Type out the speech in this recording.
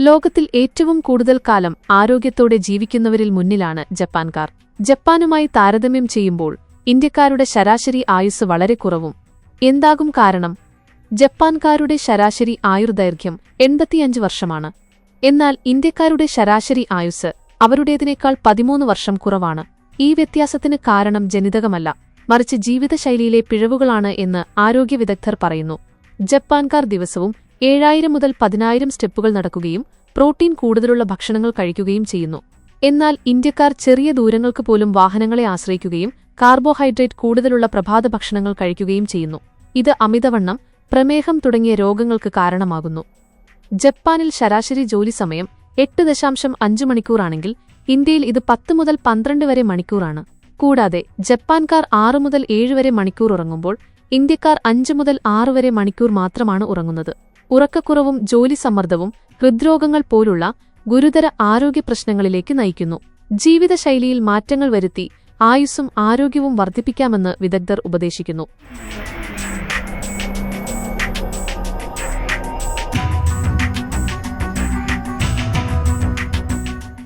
ലോകത്തിൽ ഏറ്റവും കൂടുതൽ കാലം ആരോഗ്യത്തോടെ ജീവിക്കുന്നവരിൽ മുന്നിലാണ് ജപ്പാൻകാർ. ജപ്പാനുമായി താരതമ്യം ചെയ്യുമ്പോൾ ഇന്ത്യക്കാരുടെ ശരാശരി ആയുസ് വളരെ കുറവും. എന്താകും കാരണം? ജപ്പാൻകാരുടെ ശരാശരി ആയുർദൈർഘ്യം എൺപത്തിയഞ്ച് വർഷമാണ്. എന്നാൽ ഇന്ത്യക്കാരുടെ ശരാശരി ആയുസ് അവരുടേതിനേക്കാൾ പതിമൂന്ന് വർഷം കുറവാണ്. ഈ വ്യത്യാസത്തിന് കാരണം ജനിതകമല്ല മറിച്ച് ജീവിതശൈലിയിലെ പിഴവുകളാണ് എന്ന് ആരോഗ്യ വിദഗ്ധർ പറയുന്നു. ജപ്പാൻകാർ ദിവസവും ഏഴായിരം മുതൽ പതിനായിരം സ്റ്റെപ്പുകൾ നടക്കുകയും പ്രോട്ടീൻ കൂടുതലുള്ള ഭക്ഷണങ്ങൾ കഴിക്കുകയും ചെയ്യുന്നു. എന്നാൽ ഇന്ത്യക്കാർ ചെറിയ ദൂരങ്ങൾക്ക് പോലും വാഹനങ്ങളെ ആശ്രയിക്കുകയും കാർബോഹൈഡ്രേറ്റ് കൂടുതലുള്ള പ്രഭാത ഭക്ഷണങ്ങൾ കഴിക്കുകയും ചെയ്യുന്നു. ഇത് അമിതവണ്ണം പ്രമേഹം തുടങ്ങിയ രോഗങ്ങൾക്ക് കാരണമാകുന്നു. ജപ്പാനിൽ ശരാശരി ജോലി സമയം എട്ട് ദശാംശം അഞ്ച് മണിക്കൂറാണെങ്കിൽ ഇന്ത്യയിൽ ഇത് പത്ത് മുതൽ പന്ത്രണ്ട് വരെ മണിക്കൂറാണ്. കൂടാതെ ജപ്പാൻകാർ ആറ് മുതൽ ഏഴ് വരെ മണിക്കൂർ ഉറങ്ങുമ്പോൾ ഇന്ത്യക്കാർ അഞ്ച് മുതൽ ആറ് വരെ മണിക്കൂർ മാത്രമാണ് ഉറങ്ങുന്നത്. ഉറക്കക്കുറവും ജോലി സമ്മർദ്ദവും ഹൃദ്രോഗങ്ങൾ പോലുള്ള ഗുരുതര ആരോഗ്യ പ്രശ്നങ്ങളിലേക്ക് നയിക്കുന്നു. ജീവിതശൈലിയിൽ മാറ്റങ്ങൾ വരുത്തി ആയുസ്സും ആരോഗ്യവും വർദ്ധിപ്പിക്കാമെന്ന് വിദഗ്ധർ ഉപദേശിക്കുന്നു.